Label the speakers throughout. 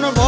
Speaker 1: No.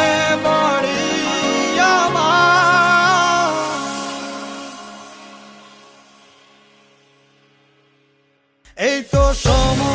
Speaker 1: এই তো সময়